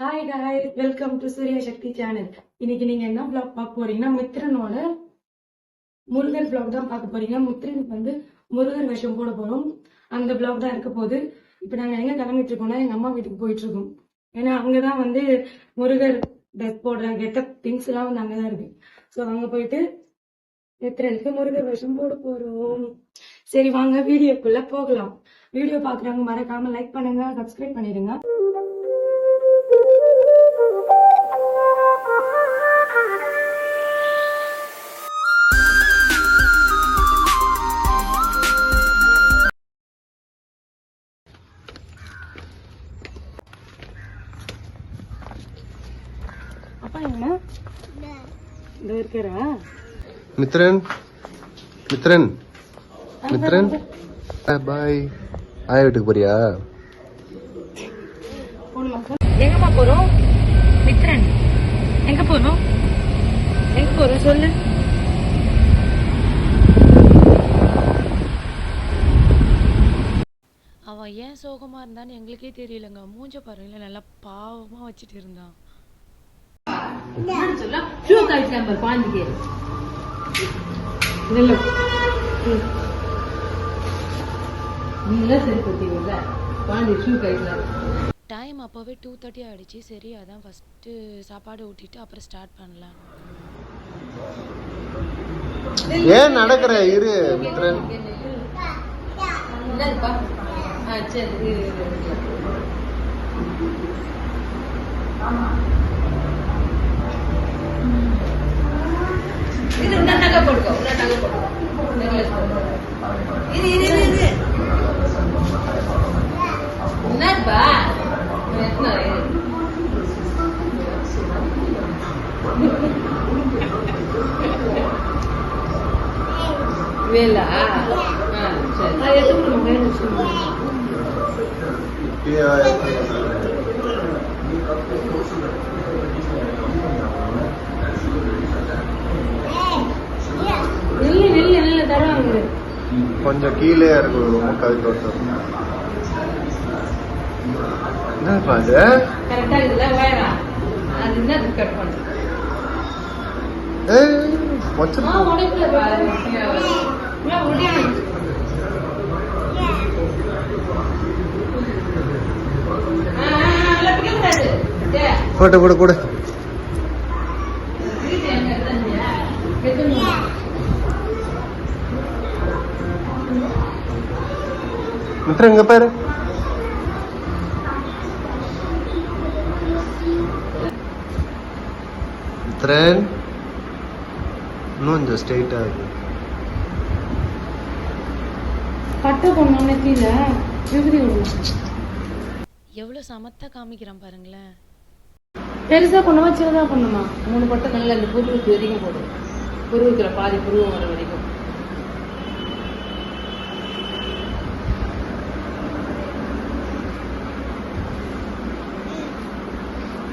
Hi hi welcome to Surya Sakthi channel இன்னைக்கு நீங்க என்ன பிளாக் பார்க்க போறீங்கன்னா மித்ரனோட முருகன் பிளாக் தான் பார்க்க போறீங்க. மித்ரனுக்கு வந்து முருகன் விஷம் போட போறோம். அந்த பிளாக் தான் இருக்க போகுது. இப்ப நாங்க எங்க கிளம்பிட்டு இருக்கோம்னா எங்க அம்மா வீட்டுக்கு போயிட்டு இருக்கோம். ஏன்னா அங்கதான் வந்து முருகர் ட்ரெஸ் போடுற கெட்டப் திங்ஸ் எல்லாம் வந்து அங்கதான் இருக்கு. ஸோ அங்க போயிட்டு மித்ரனுக்கு முருகர் விஷம் போட போறோம். சரி வாங்க வீடியோக்குள்ள போகலாம். வீடியோ பாக்குறவங்க மறக்காம லைக் பண்ணுங்க சப்ஸ்கிரைப் பண்ணிடுங்க. மித்ரன் மித்ரன் மித்ரன். பாய். ஆயா வீட்டுக்கு போறியா? எங்கம்மா போறோம்? மித்ரன் எங்க போறோம் எங்க போறோம் சொல்லு. அவன் ஏன் சோகமா இருந்தான்னு எங்களுக்கே தெரியலங்க. மூஞ்ச பாருங்களேன் நல்லா பாவமா வச்சுட்டு இருந்தான். சரி ஷூ டைம் அப்போவே டூ தேர்ட்டி ஆயிடுச்சு. சரி அதான் ஃபஸ்ட்டு சாப்பாடு ஊட்டிட்டு அப்புறம் ஸ்டார்ட் பண்ணலாம். ஏன் நடக்கிற? இரு மித்ரன். சரி இரு, இரு, இரு. இது இன்னும் நகை போட்டுக்கோ இன்னும் நகை போட்டுக்கோ necklace போட்டுக்கோ. இரு இரு இரு இரு என்னப்பா எத்தனை இரு. வேலா ஆ சரி அது எடுத்து கொடுங்க வேலை வச்சுக்கோங்க. நில்லு நில்லு நில்லு தருவாங்க கொஞ்சம் கீழே இருக்கு ரொம்ப கவிதை என்னப்பா அது? கரெக்டா இருக்குல்ல வேறா? அது என்ன கட் பண்ணு ஏய், ஆ உடைக்கல பாரு. போட்டு போடு போடு வீட்டு எங்க இருந்தா வெக்கணும் மித்ரன் இங்க பாரு மித்ரன் இன்னும் கொஞ்சம் ஸ்ட்ரெயிட்டா இருக்கு பட்டை பொண்ணு கீழே விடணும் எவ்வளோ சமத்தா காமிக்கிறான் பாருங்களேன் பெருசா பண்ணுமா சின்னதா பண்ணுமா மூணு பட்டம் கண்ணில் அந்த புருவுக்கு வரைக்கும் போடும் புருவுக்குற பாதி புருவம் வர வரைக்கும்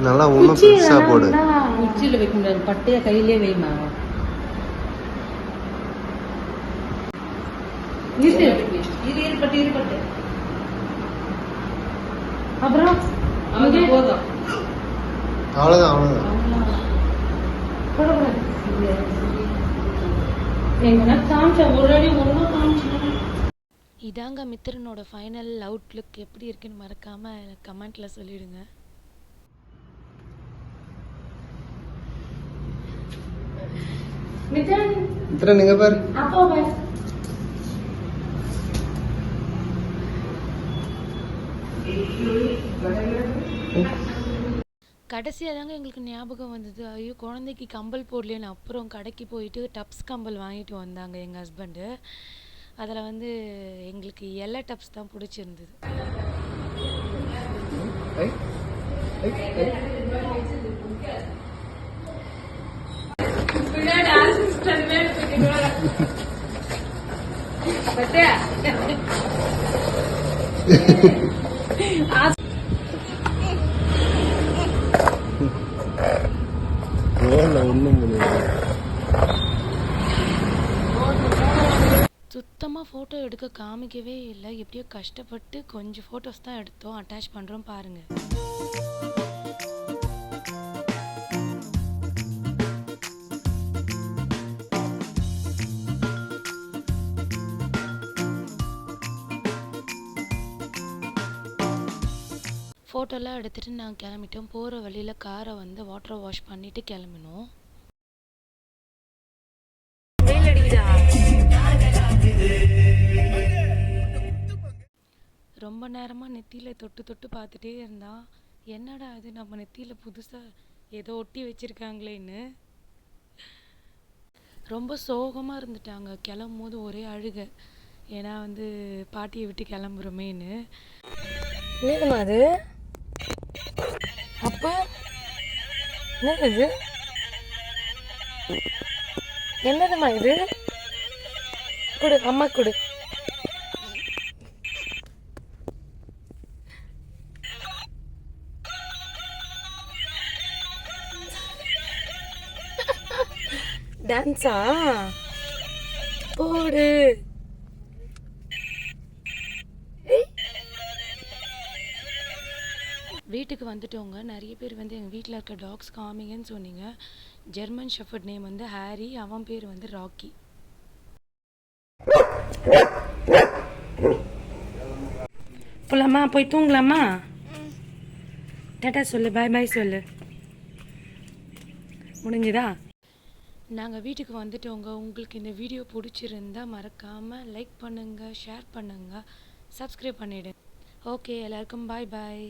நல்லா இன்னும் குச்சி பெருசா வேணா போடு உச்சியில வைக்க முடியாது பட்டைய கையிலே வைமா அப்புறம் போதும். எங்கன்னா காமிச்சா ஒரு இதாங்க மித்திரனோட ஃபைனல் அவுட்லுக் எப்படி இருக்குன்னு மறக்காம கமெண்ட்ல சொல்லிடுங்க. மித்ரன் மித்ரன் நீங்க பாரு. அப்பா பாரு. கடைசியாக தாங்க எங்களுக்கு ஞாபகம் வந்தது. ஐயோ குழந்தைக்கு கம்பல் போடலேன்னு அப்புறம் கடைக்கு போயிட்டு டப்ஸ் கம்பல் வாங்கிட்டு வந்தாங்க எங்கள் ஹஸ்பண்டு அதில் வந்து எங்களுக்கு எல்லை டப்ஸ் தான் பிடிச்சிருந்தது. ஒன்றும் சுத்தமாக ஃபோட்டோ எடுக்க காமிக்கவே இல்லை. எப்படியோ கஷ்டப்பட்டு கொஞ்சம் ஃபோட்டோஸ் தான் எடுத்தோம். அட்டாச் பண்ணுறோம் பாருங்கள் ஃபோட்டோலாம் எடுத்துகிட்டு நாங்கள் கிளம்பிட்டோம் போகிற வழியில் காரை வந்து வாட்டர் வாஷ் பண்ணிவிட்டு கிளம்பினோம். ரொம்ப நேரமாக நெத்தியில் தொட்டு தொட்டு பார்த்துட்டே இருந்தா என்னடா இது? நம்ம நெத்தியில் புதுசாக ஏதோ ஒட்டி வச்சிருக்காங்களேன்னு. ரொம்ப சோகமாக இருந்துட்டாங்க. கிளம்பும் போது ஒரே அழுக. ஏன்னா வந்து பாட்டியை விட்டு கிளம்புறோமேன்னு. என்னதுமா அது? அப்போ என்னது இது? என்னதுமா இது? கொடு அம்மா கொடு. டான்ஸா போடு. வீட்டுக்கு வந்துட்டோங்க. நிறைய பேர் வந்து எங்கள் வீட்டில் இருக்க டாக்ஸ் காமிங்கன்னு சொன்னீங்க. ஜெர்மன் ஷெஃபர்ட் நேம் வந்து ஹாரி அவன் பேர் வந்து ராக்கி போலாமா? போய் தூங்கலாமா? டாட்டா சொல்லு பாய் பாய் சொல்லு. முடிஞ்சுதா? நாங்கள் வீட்டுக்கு வந்துட்டோங்க. உங்களுக்கு இந்த வீடியோ பிடிச்சிருந்தா மறக்காமல் லைக் பண்ணுங்கள் ஷேர் பண்ணுங்கள் சப்ஸ்கிரைப் பண்ணிவிடுங்க ஓகே எல்லாருக்கும் பாய் பாய்